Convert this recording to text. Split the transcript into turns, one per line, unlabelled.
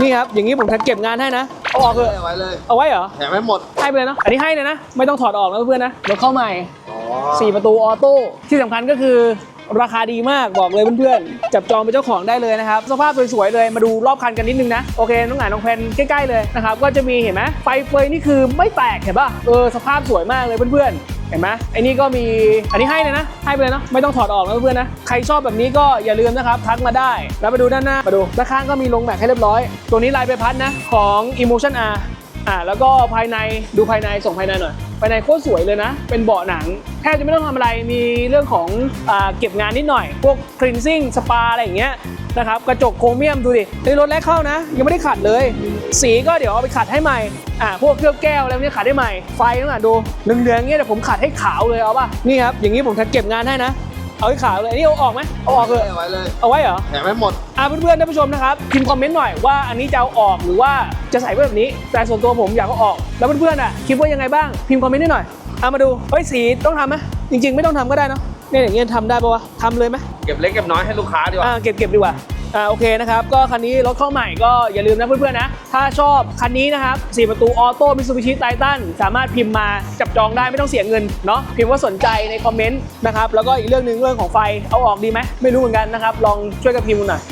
นี่ครับ อย่างนี้ผมจะเก็บงานให้นะ เอาออกเถอะ
ไว้เลย
เอาไว้เหรอ
แถมให้หมด
ให้ไปเลยเนาะ อันนี้ให้เลยนะ ไม่ต้องถอดออกนะเพื่อนๆนะรถเข้าใหม่
อ๋อ
4 ประตูออโต้ ที่สำคัญก็คือราคาดีมากบอกเลยเพื่อนๆ จับจองเป็นเจ้าของได้เลยนะครับ สภาพสวยๆเลยมาดูรอบคันกันนิดนึงนะ โอเค น้องหงายน้องแพนใกล้ๆเลยนะครับ ก็จะมีเห็นไหมไฟเฟยนี่คือไม่แตกเห็นป่ะ เออ สภาพสวยมากเลยเพื่อนๆ เห็นไหมไอ้นี่ก็มีอันนี้ให้เลยนะ ให้ไปเลยเนาะไม่ต้องถอดออกนะเพื่อนนะ ใครชอบแบบนี้ก็อย่าลืมนะครับ ทักมาได้ แล้วมาดูด้านหน้ามาดูด้านข้างก็มีลงแม็กให้เรียบร้อย ตัวนี้ลายใบพัดนะของ Emotion R อ่าแล้วก็ภายในดูภายในส่งภายในหน่อยภายในโคตรสวยเลยนะ เป็นเบาะหนัง แทบจะไม่ต้องทำอะไรมีเรื่องของอ่าเก็บงานนิดหน่อย พวก cleansing สปาอะไรอย่างเงี้ยนะครับกระจกโครเมียมดูดิในรถแรกเข้านะ ยังไม่ได้ขัดเลย สีก็เดี๋ยวเอาไปขัดให้ใหม่อ่าพวกเคลือบแก้วอะไรพวกนี้ขัดให้ใหม่ไฟนั่นแหละดูเหลืองๆเงี้ยเดี๋ยวผมขัดให้ขาวเลยเอาป่ะนี่ครับอย่างนี้ผมจะเก็บงานให้นะเอาให้ขาวเลยอันนี้เอาออกไหมเอาออกเลย
ไว้เลย
เอาไว้เหรอ
แถมให้หมด
อ่าเพื่อนๆท่านผู้ชมนะครับพิมพ์คอมเมนต์หน่อยว่าอันนี้จะเอาออกหรือว่าจะใส่ไว้แบบนี้ แต่ส่วนตัวผมอยากเอาออก แล้วเพื่อนๆอะคิดว่ายังไงบ้างพิมพ์คอมเมนต์ให้หน่อยเอามาดูเฮ้ยสีต้องทำไหมจริง ๆ ไม่ต้องทำก็ได้เนอะเนี่ยอย่างเงี้ยทำได้ปะวะทำเลยไหม
เก็บเล็กเก็บน้อยให้ลูกค้าดีกว่า
อ่าเก็บเก็บดีกว่า อ่าโอเคนะครับก็คันนี้รถเข้าใหม่ก็อย่าลืมนะเพื่อนๆนะ ถ้าชอบคันนี้นะครับ4ประตูออโต้มิซูบิชิไททันสามารถพิมพ์มาจับจองได้ไม่ต้องเสียเงินเนาะพิมพ์ว่าสนใจในคอมเมนต์นะครับแล้วก็อีกเรื่องหนึ่งเรื่องของไฟเอาออกดีไหมไม่รู้เหมือนกันนะครับลองช่วยกันพิมพ์ดูหน่อย